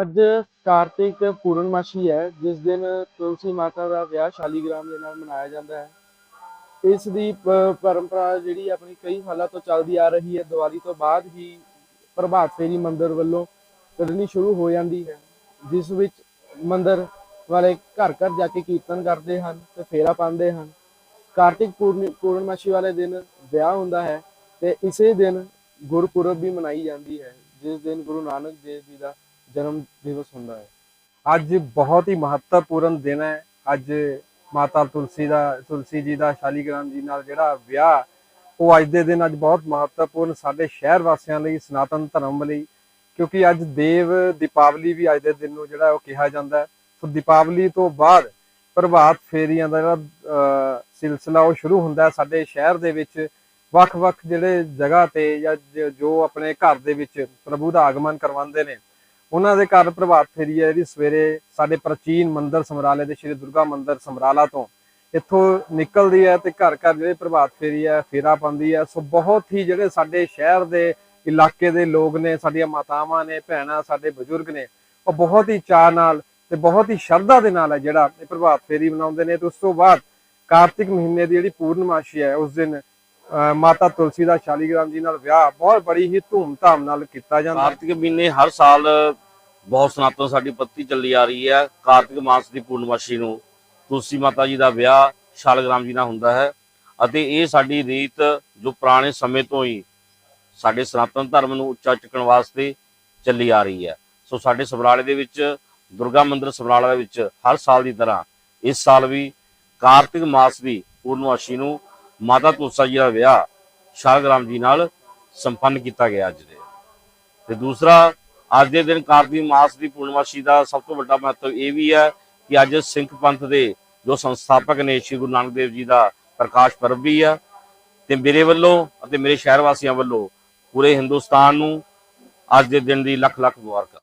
ਅੱਜ ਕਾਰਤਿਕ ਪੂਰਨਮਾਸ਼ੀ ਹੈ, ਜਿਸ ਦਿਨ ਤੁਲਸੀ ਮਾਤਾ ਦਾ ਵਿਆਹ ਸ਼ਾਲੀਗ੍ਰਾਮ ਦੇ ਨਾਲ ਮਨਾਇਆ ਜਾਂਦਾ ਹੈ। ਇਸ ਦੀ ਪ- ਪਰੰਪਰਾ ਜਿਹੜੀ ਆਪਣੀ ਕਈ ਸਾਲਾਂ ਤੋਂ ਚੱਲਦੀ ਆ ਰਹੀ ਹੈ, ਦੀਵਾਲੀ ਤੋਂ ਬਾਅਦ ਹੀ ਪ੍ਰਭਾਤ ਫੇਰੀ ਮੰਦਿਰ ਵੱਲੋਂ ਕੱਢਣੀ ਸ਼ੁਰੂ ਹੋ ਜਾਂਦੀ ਹੈ, ਜਿਸ ਵਿੱਚ ਮੰਦਿਰ ਵਾਲੇ ਘਰ ਘਰ ਜਾ ਕੇ ਕੀਰਤਨ ਕਰਦੇ ਹਨ ਤੇ ਫੇਰਾ ਪਾਉਂਦੇ ਹਨ। ਕਾਰਤਿਕ ਪੂਰਨਿ- ਪੂਰਨਮਾਸ਼ੀ ਵਾਲੇ ਦਿਨ ਵਿਆਹ ਹੁੰਦਾ ਹੈ ਤੇ ਇਸੇ ਦਿਨ ਗੁਰਪੁਰਬ ਵੀ ਮਨਾਈ ਜਾਂਦੀ ਹੈ, ਜਿਸ ਦਿਨ ਗੁਰੂ ਨਾਨਕ ਦੇਵ ਜੀ ਦਾ ਜਨਮ ਦਿਵਸ ਹੁੰਦਾ ਹੈ। ਅੱਜ ਬਹੁਤ ਹੀ ਮਹੱਤਵਪੂਰਨ ਦਿਨ ਹੈ। ਅੱਜ ਮਾਤਾ ਤੁਲਸੀ ਦਾ ਤੁਲਸੀ ਜੀ ਦਾ ਸ਼ਾਲੀਗ੍ਰਾਮ ਜੀ ਨਾਲ ਜਿਹੜਾ ਵਿਆਹ ਉਹ ਅੱਜ ਦੇ ਦਿਨ ਅੱਜ ਬਹੁਤ ਮਹੱਤਵਪੂਰਨ ਸਾਡੇ ਸ਼ਹਿਰ ਵਾਸੀਆਂ ਲਈ ਸਨਾਤਨ ਧਰਮ ਲਈ ਕਿਉਂਕਿ ਅੱਜ ਦੇਵ ਦੀਪਾਵਲੀ ਵੀ ਅੱਜ ਦੇ ਦਿਨ ਨੂੰ ਜਿਹੜਾ ਉਹ ਕਿਹਾ ਜਾਂਦਾ ਹੈ। ਸੋ ਦੀਪਾਵਲੀ ਤੋਂ ਬਾਅਦ ਪ੍ਰਭਾਤ ਫੇਰੀਆਂ ਦਾ ਜਿਹੜਾ ਅਹ, ਸਿਲਸਿਲਾ ਉਹ ਸ਼ੁਰੂ ਹੁੰਦਾ ਹੈ ਸਾਡੇ ਸ਼ਹਿਰ ਦੇ ਵਿੱਚ। ਵੱਖ-ਵੱਖ ਜਿਹੜੇ ਜਗ੍ਹਾ ਤੇ ਜਾਂ ਜੋ ਆਪਣੇ ਘਰ ਦੇ ਵਿੱਚ ਪ੍ਰਭੂ ਦਾ ਆਗਮਨ ਕਰਵਾਉਂਦੇ ਨੇ ਉਹਨਾਂ ਦੇ ਘਰ ਪ੍ਰਭਾਤ ਫੇਰੀ ਹੈ, ਜਿਹੜੀ ਸਵੇਰੇ ਸਾਡੇ ਪ੍ਰਾਚੀਨ ਮੰਦਿਰ ਸਮਰਾਲੇ ਦੇ ਸ਼੍ਰੀ ਦੁਰਗਾ ਮੰਦਿਰ ਸਮਰਾਲਾ ਤੋਂ ਇੱਥੋਂ ਨਿਕਲਦੀ ਹੈ ਤੇ ਘਰ ਘਰ ਜਿਹੜੇ ਪ੍ਰਭਾਤ ਫੇਰੀ ਹੈ, ਫੇਰਾ ਪਾਉਂਦੀ ਹੈ। ਸੋ ਬਹੁਤ ਹੀ ਜਿਹੜੇ ਸਾਡੇ ਸ਼ਹਿਰ ਦੇ ਇਲਾਕੇ ਦੇ ਲੋਕ ਨੇ, ਸਾਡੀਆਂ ਮਾਤਾਵਾਂ ਨੇ, ਭੈਣਾਂ, ਸਾਡੇ ਬਜ਼ੁਰਗ ਨੇ, ਉਹ ਬਹੁਤ ਹੀ ਚਾਅ ਨਾਲ ਤੇ ਬਹੁਤ ਹੀ ਸ਼ਰਧਾ ਦੇ ਨਾਲ ਹੈ ਜਿਹੜਾ ਇਹ ਪ੍ਰਭਾਤ ਫੇਰੀ ਮਨਾਉਂਦੇ ਨੇ ਤੇ ਉਸ ਤੋਂ ਬਾਅਦ ਕਾਰਤਿਕ ਮਹੀਨੇ ਦੀ ਜਿਹੜੀ ਪੂਰਨਮਾਸ਼ੀ ਹੈ, ਉਸ ਦਿਨ ਮਾਤਾ ਤੁਲਸੀ ਦਾ ਸ਼ਾਲੀਗ੍ਰਾਮ ਜੀ ਨਾਲ ਵਿਆਹ ਬਹੁਤ ਬੜੀ ਹੀ ਧੂਮ-ਧਾਮ ਨਾਲ ਕੀਤਾ ਜਾਂਦਾ ਹੈ। ਕਾਰਤਿਕ ਮਹੀਨੇ ਹਰ ਸਾਲ ਬਹੁਤ ਸਨਾਤਨ ਸਾਡੀ ਪੱਤੀ ਚੱਲੀ ਆ ਰਹੀ ਹੈ। ਕਾਰਤਿਕ ਮਾਸ ਦੀ ਪੂਰਨਮਾਸ਼ੀ ਨੂੰ ਤੁਲਸੀ ਮਾਤਾ ਜੀ ਦਾ ਵਿਆਹ ਸ਼ਾਲਗ੍ਰਾਮ ਜੀ ਨਾਲ ਹੁੰਦਾ ਹੈ ਅਤੇ ਇਹ ਸਾਡੀ ਰੀਤ ਜੋ ਪੁਰਾਣੇ ਸਮੇਂ ਤੋਂ ਹੀ ਸਾਡੇ ਸਨਾਤਨ ਧਰਮ ਨੂੰ ਉੱਚਾ ਚੁੱਕਣ ਵਾਸਤੇ ਚੱਲੀ ਆ ਰਹੀ ਹੈ। ਸੋ ਸਾਡੇ ਸਮਰਾਲੇ ਦੇ ਵਿੱਚ, ਦੁਰਗਾ ਮੰਦਿਰ ਸਮਰਾਲਾ ਦੇ ਵਿੱਚ ਹਰ ਸਾਲ ਦੀ ਤਰ੍ਹਾਂ ਇਸ ਸਾਲ ਵੀ ਕਾਰਤਿਕ ਮਾਸ ਦੀ ਪੂਰਨਮਾਸ਼ੀ ਨੂੰ ਮਾਤਾ ਤੁਲਸਾ ਜੀ ਦਾ ਵਿਆਹ ਸ਼ਾਲਗ੍ਰਾਮ ਜੀ ਨਾਲ ਸੰਪੰਨ ਕੀਤਾ ਗਿਆ ਅੱਜ ਦੇ। ਤੇ ਦੂਸਰਾ, ਅੱਜ ਦੇ ਦਿਨ ਕਾਰਤਿਕ ਮਾਸ ਦੀ ਪੂਰਨਮਾਸ਼ੀ ਦਾ ਸਭ ਤੋਂ ਵੱਡਾ ਮਹੱਤਵ ਇਹ ਵੀ ਹੈ ਕਿ ਅੱਜ ਸਿੱਖ ਪੰਥ ਦੇ ਜੋ ਸੰਸਥਾਪਕ ਨੇ, ਸ੍ਰੀ ਗੁਰੂ ਨਾਨਕ ਦੇਵ ਜੀ ਦਾ ਪ੍ਰਕਾਸ਼ ਪਰਬ ਵੀ ਆ। ਤੇ ਮੇਰੇ ਵੱਲੋਂ ਅਤੇ ਮੇਰੇ ਸ਼ਹਿਰ ਵਾਸੀਆਂ ਵੱਲੋਂ ਪੂਰੇ ਹਿੰਦੁਸਤਾਨ ਨੂੰ ਅੱਜ ਦੇ ਦਿਨ ਦੀ ਲੱਖ ਲੱਖ ਮੁਬਾਰਕਾਂ।